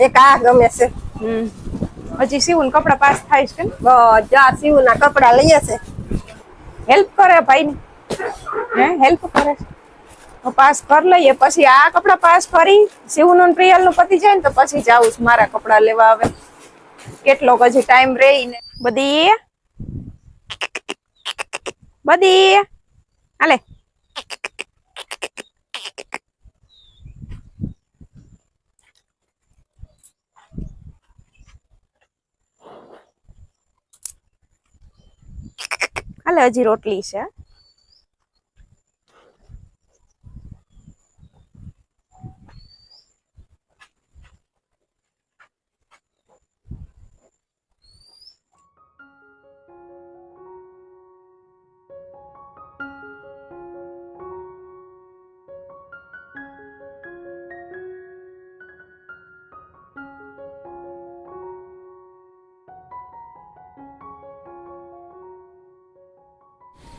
એક આ ગમે છે? હમ. હજી સીવું કપડા પાસ થાય છે ને? બધા ના કપડા લઈએ છે. હેલ્પ કરે ભાઈ હે હેલ્પ કરે પાસ કરી લઈએ પછી આ કપડા પાસ કરી સીવું નું પ્રિયલ પ્રિયલનું પતી જાય ને તો પછી જાઉં છું મારા કપડા લેવા આવે કેટલો હજી ટાઈમ રે ને. બધી? બધી? હાલે. હાલે હજી રોટલી છે.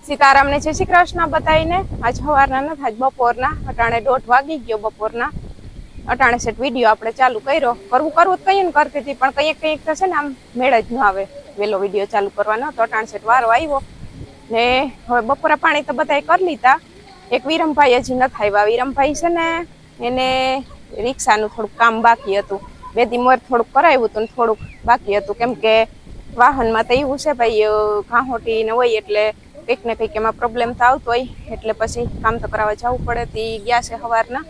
સીતારામને જય શ્રી કૃષ્ણ બતાવીને આજ સવારના નથી આજ બપોરના, અટાણે દોઢ વાગી ગયો બપોરના. અટાણે સેટ વીડિયો આપણે ચાલુ કર્યો. કરવું કરવું જ કઈ ને કરતી હતી, પણ કંઈક કંઈક છે ને આમ મેળ જ ન આવે. વહેલો વીડિયો ચાલુ કરવાનો તો અટાણે સેટ વારો આવ્યો. ને હવે બપોરા પાણી તો બધાએ કરી લીધા. એક વિરમભાઈ હજી નથી આવ્યા વિરમભાઈ છે ને એને રિક્ષાનું થોડુંક કામ બાકી હતું. બે દી મોર થોડુંક કરાવ્યું હતું ને થોડુંક બાકી હતું. કેમ કે વાહનમાં તો એવું છે ભાઈ ઘાહોટી ને હોય એટલે કંઈક ને કંઈક એમાં પ્રોબ્લેમ તો હોય, એટલે પછી કામ તો કરાવવા જવું પડે. તી ગયા છે સવારના.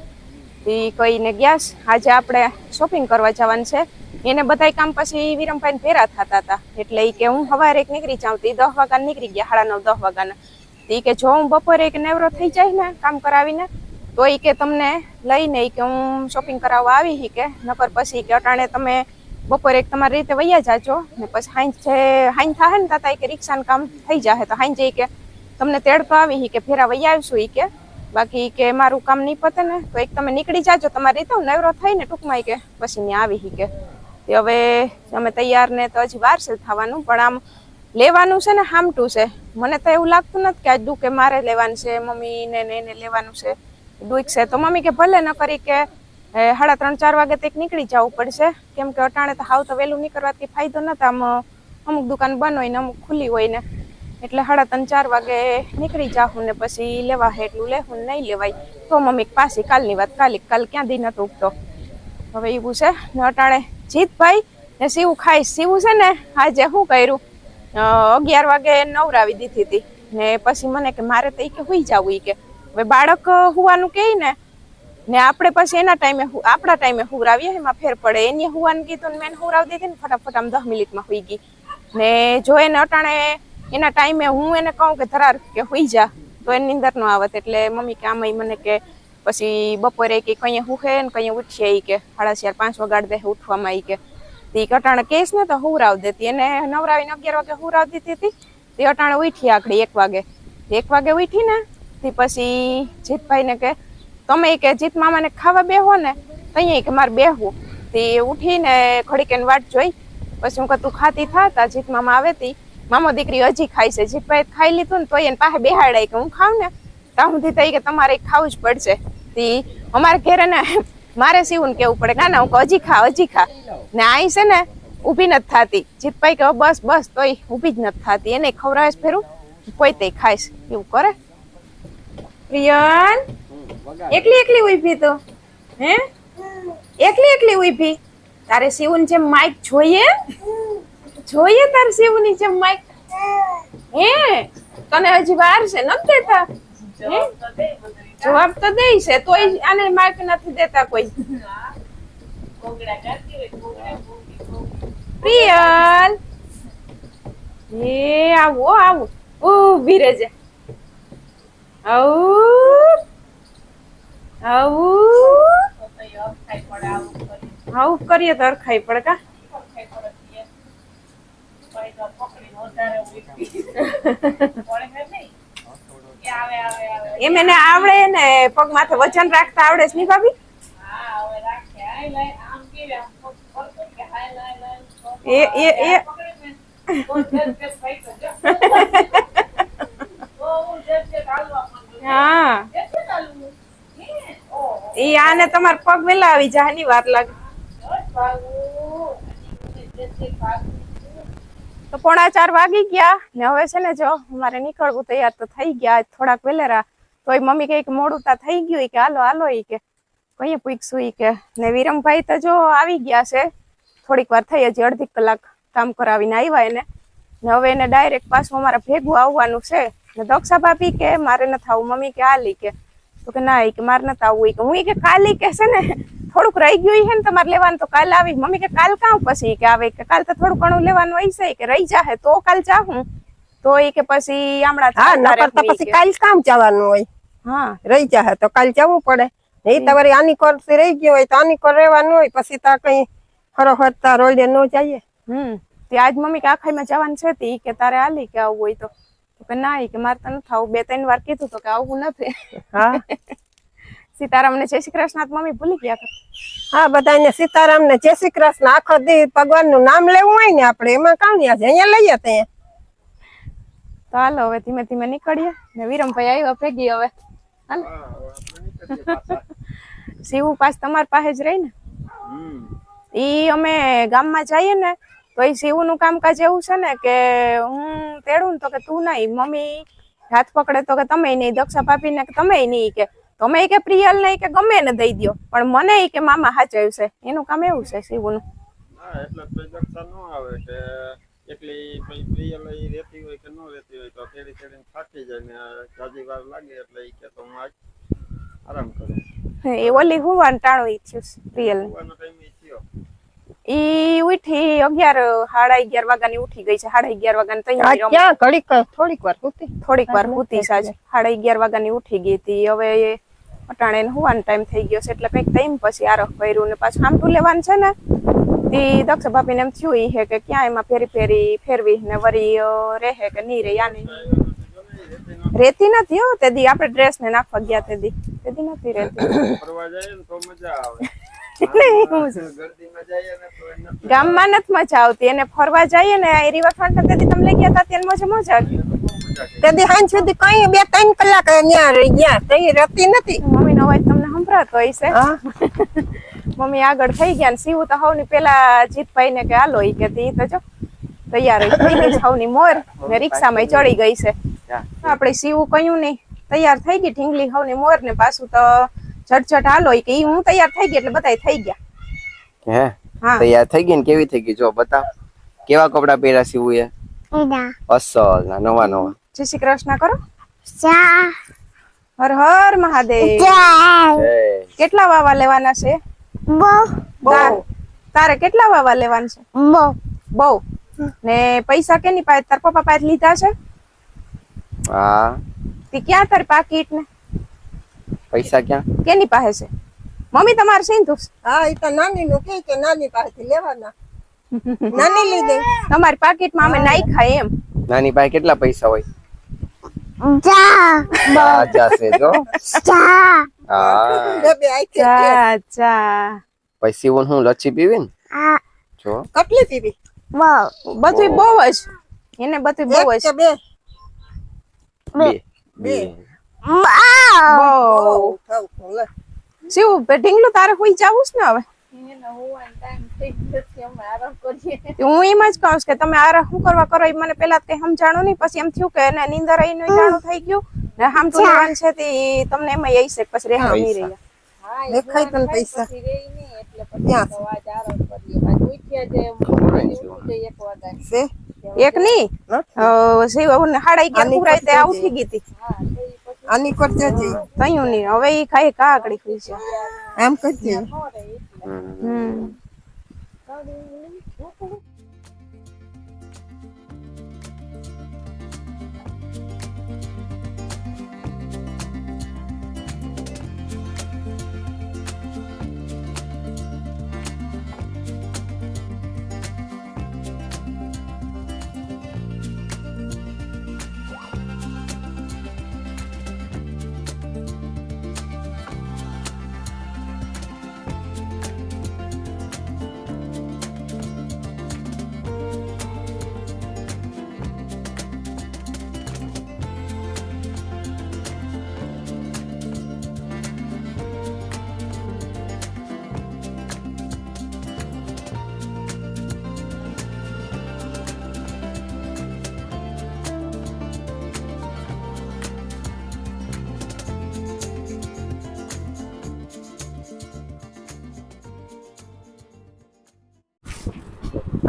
તે કહીને ગયા આજે આપણે શોપિંગ કરવા જવાનું છે. એને બધાય કામ પછી વિરમભાઈ ભેરા થતા હતા. એટલે એ કે હું સવારે એક નીકળી જાઉં, તી દસ વાગ્યા નીકળી ગયા, સાડા નવ, દસ વાગ્યાના. તી કે જો હું બપોરે એક નેવરો થઈ જાય ને કામ કરાવીને, તો એ કે તમને લઈને એ કે હું શોપિંગ કરાવવા આવી કે, નકર પછી કે અટાણે તમે બપોરે એક તમારી રીતે વૈયા જાજો ને પછી હાઈન જે હાઈન થાય ને તાતા કે રિક્ષાનું કામ થઈ જાય તો હાઈન જઈ કે તમને તેડતો આવી કે ફેરા વૈયા આવીશું એ કે. બાકી કે મારું કામ નહીં પતે ને, તો એક તમે નીકળી જાજો તમારી રીતે. નવરો થઈને ટૂંકમાં કે પછી ત્યાં આવી કે. હવે અમે તૈયાર ને તો હજી વાર છે થવાનું, પણ આમ લેવાનું છે ને હામટું છે. મને તો એવું લાગતું નથી કે આજ દુઃખ મારે લેવાનું છે, મમ્મી ને એને લેવાનું છે. દુઃખ છે તો મમ્મી કે ભલે ન કરી કે સાડા ત્રણ, ચાર વાગે તક નીકળી જવું પડશે. કેમ કે અટાણે તો હાવ તો વહેલું નીકળવાથી ફાયદો નથી આમ, અમુક દુકાન બંધ હોય ને અમુક ખુલ્લી હોય ને. એટલે સાડા ત્રણ, ચાર વાગે નીકળી જાઉં ને પછી લેવા એટલું લેવું નહીં લેવાય. તો મમ્મી પાછી કાલની વાત, કાલી, કાલ ક્યાં દી નતો ઉગતો? હવે એવું છે. ને અટાણે, જીતભાઈ, ને સીવું ખાઈ સીવું છે ને, આજે શું કર્યું? અગિયાર વાગે નવરાવી દીધી હતી. ને પછી મને કે, મારે તો એ કે હુઈ જાવું ઈ કે. હવે બાળક હોવાનું કહે ને ને આપણે પછી એના ટાઈમે હુ- આપણા ટાઈમે હુરાવીએ એમાં ફેર પડે. એની હુવાનું કીધું ને મેં હુરાવી દીધી ને ફટાફટ આમ દસ મિનિટમાં હુઈ ગઈ. ને જો એને અટાણે એના ટાઈમે હું એને કહું કે ધરાર કે હુઈ જા, તો એની નીંદર ન આવત. એટલે મમ્મી કે આમાં મને કે પછી બપોરે કે કઈ હુખે ને કઈ ઉઠીએ એ કે, સાડા ચાર પાંચ વગાડ દે ઉઠવામાં આવી કે. તે અટાણે કેસ ને તો હુરાવ દેતી. એને નવરાવીને અગિયાર વાગે હુરાવ દીધી હતી. તે અટાણે ઉઠી આકડી એક વાગે. એક વાગે ઉઠી ને તે પછી જીતભાઈ ને કે તમે કે જીત મામાને ખાવા બેહો ને અહીંયા કે મારે બેહવું. તે ઉઠીને ઘડીક એને વાટ જોઈ. પછી હું કહું, તું ખાતી થા તા જીત મામા આવે તી. મામા દીકરી હજી ખાય છે. જીતભાઈ ખાઈ લીધું ને તો એને પાસે બેહાડાય કે હું ખાઉં ને? ત્યાં સુધી તઈ કે તમારે ખાવું જ પડશે. તી અમારે ઘેરે ને મારે સીવું કેવું પડે. ના ના, હું હજી ખા હજી ખા. ને આઈ છે ને, ઊભી નથી થાતી. જીતભાઈ કે બસ બસ, તોય ઊભી જ નથી થાતી. એને છે ફેરું? કોઈ તે ખાઈશ. એવું કરે. પ્રિયન? એકલી એકલી ઊભી તો. હે? એકલી એકલી ઊભી તારે શિવન જેમ માઈક જોઈએ? જોઈએ તારે શિવની જેમ માઈક હે? તને હજી વાર છે, નથી દેતા? જવાબ તો દે છે તોય આને માઈક નથી દેતા કોઈ. પ્રિયલ એ આવો આવો. ઊભી રહેજે. આવું. આવું? આવું કરીએ તો અરખાઈ પડે કા? એમ એને આવડે ને પગ માથે વચન રાખતા આવડે છે ની ભાભી? એ એ એ. હા. ઈ આને તમાર પગ વેલા આવી જાય ની વાર લાગે. તો પોણા ચાર વાગી ગયા ને હવે છે ને જો અમારે નીકળવું તૈયાર તો થઈ ગયા. થોડાક વેલેરા. તો મમ્મી કહે મોડું તા થઈ ગયું કે હાલો હાલો ઈ કે. કઈ પૂછશું ઈ કે. ને વિરમભાઈ તો જો આવી ગયા છે. થોડીક વાર થઈ હજી અડધી કલાક કામ કરાવીને આવ્યા એને. ને હવે એને ડાયરેક્ટ પાછું અમારે ભેગું આવવાનું છે. ને દક્ષા ભાભી કે, મારે નથી આવું મમ્મી કે હાલી કે. તો કે ના એ કે મારે નતા આવવું કે હું કે કાલી કે છે ને થોડુંક રહી ગયું છે ને તમારે લેવાનું તો કાલ આવી મમ્મી કે કાલ કાં પછી કે આવે કે કાલ તો થોડું ઘણું લેવાનું હોય છે કે રહી જાહે તો કાલ જાહું તો એ કે પછી હમણાં હા પછી કાલ કામ જવાનું હોય હા રહી જાહે તો કાલ જવું પડે એ તમારી આની કોરથી રહી ગયું હોય તો આની કોર રહેવાનું હોય પછી તા કઈ હરોહર તા રોડે ન જઈએ હમ તે આજ મમ્મી કે આખાઈમાં જવાનું છે તે કે તારે હાલી કે આવવું હોય તો કે ના કે મારે તો નથી આવું બે ત્રણ વાર કીધું તો કે આવું નથી. હા? સીતારામ ને જય શ્રી કૃષ્ણ મમ્મી ભૂલી ગયા. હા બધાને સીતારામ ને જય શ્રી કૃષ્ણ. આખો દી ભગવાનનું નામ લેવું હોય ને આપણે એમાં કામ ન્યા અહીંયા લઈએ ત્યાં તો હાલો હવે ધીમે ધીમે નીકળીએ. ને વિરમભાઈ આવ્યા ભેગી હવે. હાલો. શિવ પાસ તમારી પાસે જ રહી ને ઈ અમે ગામમાં જઈએ ને તો એ શિવનું કામકાજ એવું છે ને કે હું તેડું તો કે તું નહીં મમ્મી હાથ પકડે તો કે તમે નહીં દક્ષા ભાભી ને કે તમે નહીં કે. તમે કે પ્રિયલ નહીં કે ગમે ને દઈ દ્યો પણ મને કે મામા હાચવ્યું છે. એનું કામ એવું છે શિવનું. એટલે કોઈ દક્ષા ન આવે કે એકલી કોઈ પ્રિય લઈ રહેતી હોય કે ન રહેતી હોય તો તેડી તેડીને થાકી જાય ને જાજી વાર લાગે એટલે કે તો હું આજ આરામ કરું. એ ઓલી હુવાન ટાણું ઈ પ્રિયલ ટાઈમ થયો. ઈ ઉઠી અગિયાર સાડા અગિયાર વાગ્યાની ઉઠી ગઈ છે. સાડા અગિયાર ઘડીક થોડીક વાર હતી થોડીક વાર હુતી સાજ. સાડા અગિયાર વાગ્યાની ઉઠી ગઈ હતી. હવે અટાણે હોવાનો ટાઈમ થઈ ગયો છે એટલે કંઈક ટાઈમ પછી આરખ કર્યું ને પાછું આમટું લેવાનું છે ને. તી દક્ષ ભાભીને એમ થયું ઈ હે કે ક્યાં એમાં ફેરી ફેરી ફેરવી ને વરી રહે કે નહીં રહે આને રેતી નથી હો તે દી આપણે ડ્રેસ ને નાખવા ગયા તે દી તે દી નથી રેતી. ફરવા જાય ને તો મજા આવે. ગામમાં નથી મજા આવતી. એને ફરવા જઈએ ને એ રિવરફ્રન્ટ કદી તમે લઈ ગયા હતા ત્યારે મજા મજા આવી. તેથી સાંજ સુધી કઈ બે ત્રણ કલાક ત્યાં રહી ગયા. તઈ રહેતી નથી. મમ્મી નો અવાજ તમને સંભળાતો હોય છે મમ્મી આગળ થઈ ગયા ને શિવ તો હવની પેલા જીતભાઈ ને કે હાલો ઈ કે ઈ તો જો તૈયાર થઈ ગઈ છે હવની મોર ને રિક્ષામાં ચડી ગઈ છે. આપણે સીવું કયું નહીં તૈયાર થઈ ગઈ ઢીંગલી હવની મોર ને પાછું તો ઝટઝટ હાલો કે ઈ હું તૈયાર થઈ ગઈ એટલે બધા થઈ ગયા. હે? હા. તૈયાર થઈ ગઈ ને કેવી થઈ ગઈ? જો બતાવ. કેવા કપડા પહેર્યા સીવું એ અસલ ના નવા નવા. જય શ્રી કૃષ્ણ કરો. હર હર મહાદેવ. કેટલા વાવા લેવાના છે? બો તારે કેટલા વાવા લેવાના છે? બો બહુ. ને પૈસા કેની પાસે? તાર પપ્પા પાસે લીધા છે? હા. તે ક્યાં તાર પાકીટ ને પૈસા ક્યાં? કેની પાસે છે મમ્મી તમારે સિંધુ છે? હા એ તો નાની નું કે કે નાની પાસેથી લેવાના. નાની લીધી. તમારી પાકીટમાં અમે નાખ્યા એમ. નાની પાસે કેટલા પૈસા હોય? ચા રાજા જો ચા હા. બે બે ચા ચા પછી સીવું હું લચ્છી પીવી ને? જો. કેટલી પીવી? વાહ બધું બહુ જ. એને બધું બહુ જ. બે. બા. બહુ બહુ થવું થવું, લે. શિવ ઢીંગલું તારે હુઈ જાવું છે ને હવે? તે હું એમ જ કહું છું કે તમે આ શું કરવા કરો એ મને પેલા કઈ સમજાણું નહીં પછી એમ થયું કે એને નીંદર આવીને જાણું થઈ ગયું. ને હામ તો લેવાનું છે તે તમને એમાં એ છે પછી રેહા નહીં પૈસા. રહ્યા. દેખાય તને પૈસા. ક્યાં છે. એક ની હા? શિવ હાડા અગિયાર આની પુરાય તે કરતા આ ઉઠી ગઈ હતી. આની કરજે જી કયું નહીં. હવે એ ખાઈ કા આગળ ખુઈ છે. આમ કરજે. હમ.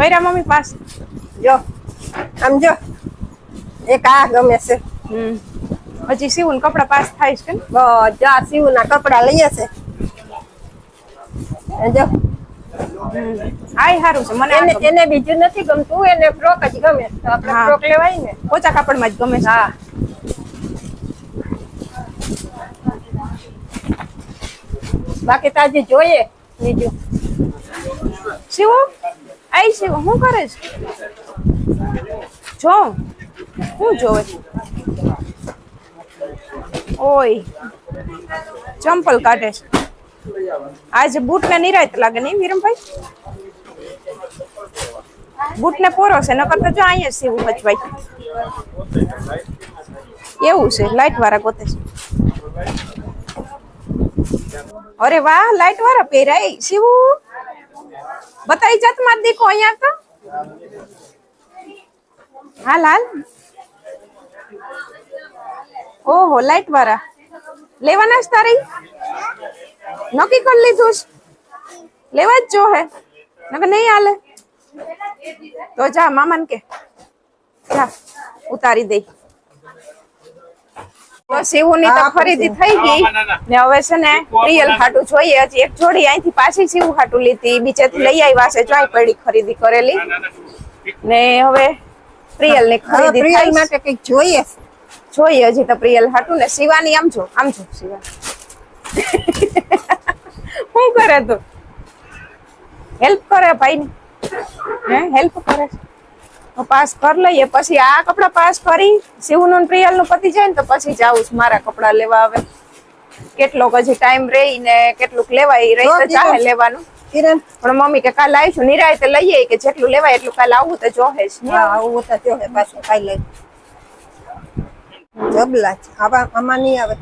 કર્યા મમ્મી પાસ? જો આમ જો. એક આ ગમે છે. હમ. હજી સીવું કપડા પાસ થાય છે બધા સીવું ના કપડા લઈએ છે. જો. આય સારું છે મને એને બીજું નથી ગમતું એને ફ્રોક જ ગમે. તો આપણે ફ્રોક લેવાય ને. પોચા કાપડમાં જ ગમે છે. હા. બાકી તાજી જોઈએ બીજું. શિવો આઈ શિવો શું કરે છે? જો શું જોવે ઓય, ચંપલ કાઢે છે. આજે બૂટ ને નિરાયત લાગે નહીં, વિરમભાઈ? બૂટ ને પોરો છે, નકર તો જો અહીંયા સીવું હચવાય એવું છે લાઈટ વાળા ગોતે છે. અરે વાહ લાઈટ વાળા પહેરાય શિવું બતાવી જાત માર દીકો અહીંયા તો હાલ હાલ ઓહો લાઈટ વાળા લેવાના જ તારી નક્કી કરી લીધું છે લેવા જ જો હે નકર નહીં હાલે તો જા મામાને કે જા ઉતારી દઈ બસ એવું તો ખરીદી થઈ ગઈ. ને હવે છે ને રિયલ હાટું જોઈએ. હજી એક જોડી અહીંથી પાછી સીવું હાટું લીધી. બીજેથી લઈ આવ્યા છે. જોઈ પડી ખરીદી કરેલી. ને હવે પ્રિયલની ખરીદી પ્રિયલ માટે કંઈક જોઈએ. જોઈએ હજી તો પ્રિયલ હાટું ને શિવાની આમ જો આમ જો શિવાની. શું કરે તું? હેલ્પ કરે ભાઈ હે હેલ્પ કરે છે. પાસ કરી લઈએ પછી આ કપડા પાસ કરી શિવનું ને પ્રિયલનું પતી જાય ને તો પછી જાઉં મારા કપડાં લેવા આવે. કેટલોક હજી ટાઈમ રહી ને કેટલુંક લેવાય એ રહી તો ચાલે લેવાનું. પણ મમ્મી કે કાલ આવીશું નિરાય તો લઈએ કે જેટલું લેવાય એટલું કાલ આવું તો જોહે જ આવું? તો જોહે પાછું કાઈ લઈ જબલા છે આવા આમાં નહીં આવે.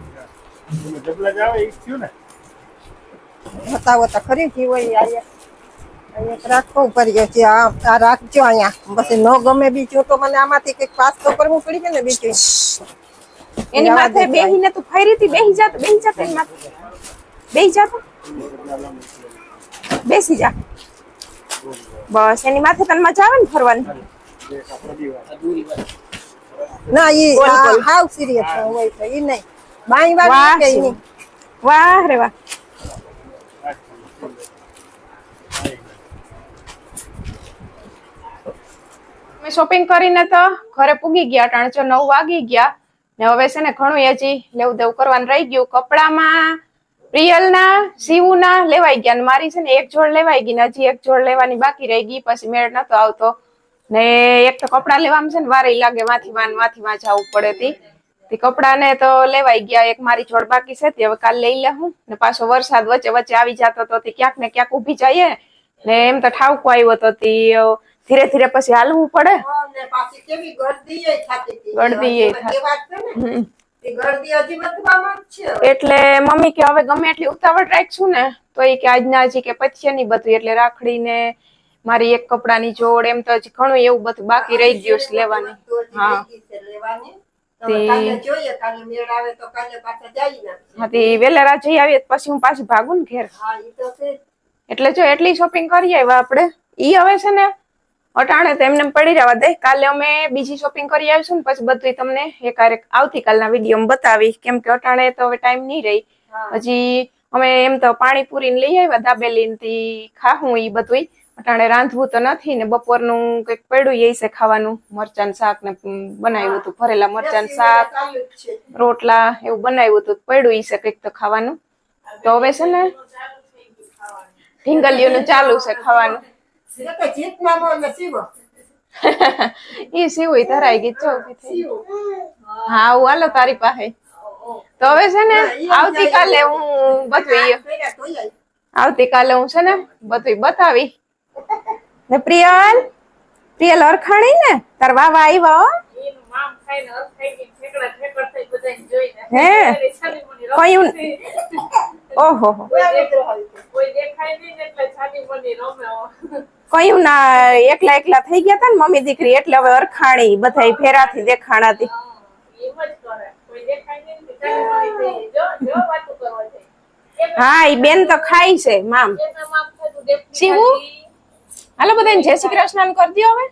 બતાવો તો ખરી જી હોય અહીંયા અહીંયા રાખવું પડ્યો છે આ આ રાખજો અહીંયા. પછી ન ગમે બીજું તો મને આમાંથી કંઈક પાસ તો કરવું પડી ને બીજું. એની જવા માથે દે ભાઈ. બેહીને તું ફરી હતી બેહી જાત બેહી જાત એની માથે. બેહી જાત બેસી જા. બસ એની માથે તને મજા આવે ને ફરવાની? ના ઈ બોલ, આ બોલ. હાવ સિરિયસ હોય તો ઈ નહીં. બાઈ વાહ વાળી કે ઈ શિવ. નહીં? વાહ રે વાહ. શોપિંગ કરીને તો ઘરે પૂગી ગયા ત્રણ ચો નવ વાગી ગયા. ને હવે છે ને ઘણું હજી લેવું દેવું કરવાનું રહી ગયું. કપડામાં પ્રિયલના શિવુના લેવાઈ ગયા ને મારી છે ને એક જોડ લેવાઈ ગઈ ને હજી એક જોડ લેવાની બાકી રહી ગઈ. પછી મેળ નતો આવતો. ને એક તો કપડા લેવામાં છે ને વારે લાગે વાથી વાન વાથી વાં જવું પડે તી. તે કપડાને તો લેવાઈ ગયા એક મારી જોડ બાકી છે તે હવે કાલ લઈ લેવું ને પાછો વરસાદ વચ્ચે વચ્ચે આવી જતો તો ક્યાંક ને ક્યાંક ઊભી જઈએ. ને એમ તો ઠાવકો આવ્યો તો તી અ, ધીરે ધીરે પછી હાલવું પડે. ગળદી એટલે મમ્મી કે હવે ગમે એટલી ઉતાવળ રાખશું ને તો એ કે આજના હજી કે પછી નહીં બધું એટલે રાખડી ને મારી એક કપડાની જોડ એમ તો હજી ઘણું એવું બધું બાકી રહી ગયું છે લેવાની. હા. રહી ગઈ છે લેવાની. તો તે- કાલે જોઈએ કાલે મેળ આવે તો કાલે પાછા જઈએ ને. હા તે વેલેરા જઈ આવીએ તો પછી હું પાછી ભાગું ને ઘેર. એટલે જો એટલી શોપિંગ કરી આવ્યા આપણે. ઈ હવે છે ને અટાણે તો એમને એમ પડી રહેવા દે. કાલે અમે બીજી શોપિંગ કરી આવીશું ને પછી બધું તમને એકારેક આવતીકાલના વીડિયો બતાવી કેમ કે અટાણે તો હવે ટાઈમ નહીં રહી. હજી અમે એમ તો પાણીપુરી લઈ આવ્યા દાબેલી થી ખાવું ઈ બધું અટાણે રાંધવું તો નથી ને બપોરનું કંઈક પડ્યું એ છે ખાવાનું. મરચાં શાક ને બનાવ્યું હતું. ભરેલા મરચાં શાક. રોટલા એવું બનાવ્યું હતું. પડ્યું એ છે કંઈક તો ખાવાનું. તો હવે છે ને ઢીંગલીઓનું ચાલુ છે ખાવાનું. એ તો જીતમાં બોલે શિવો. ઈ સીવું ધરાઈ ગઈ થઈ. હા આવું હાલો તારી પાસે તો હવે છે ને આવતીકાલે હું બતાવી. આવતીકાલે હું છે ને બધું બતાવી ને પ્રિયલ પ્રિયલ અરખાણી ને તાર વાવા આવ્યા હો? કયું ઓહો. કયું ના એકલા એકલા થઈ ગયા તા ને મમ્મી દીકરી એટલે હવે અરખાણી બધા ફેરાથી દેખાણા હતી હા એ બેન તો ખાય છે મામ. શિવું હાલો બધાને જય શ્રી કૃષ્ણ કરી દો હવે.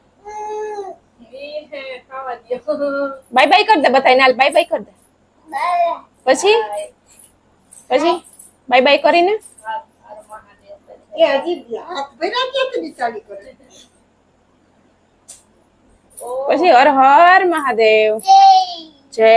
બાય બાય કર દે બધાને હાલ બાય બાય કર દે. પછી? પછી? બાય બાય કરીને? એ હજી હાથ ભર્યા ક્યાંથી બિચારી કરે? પછી હર હર મહાદેવ. જય.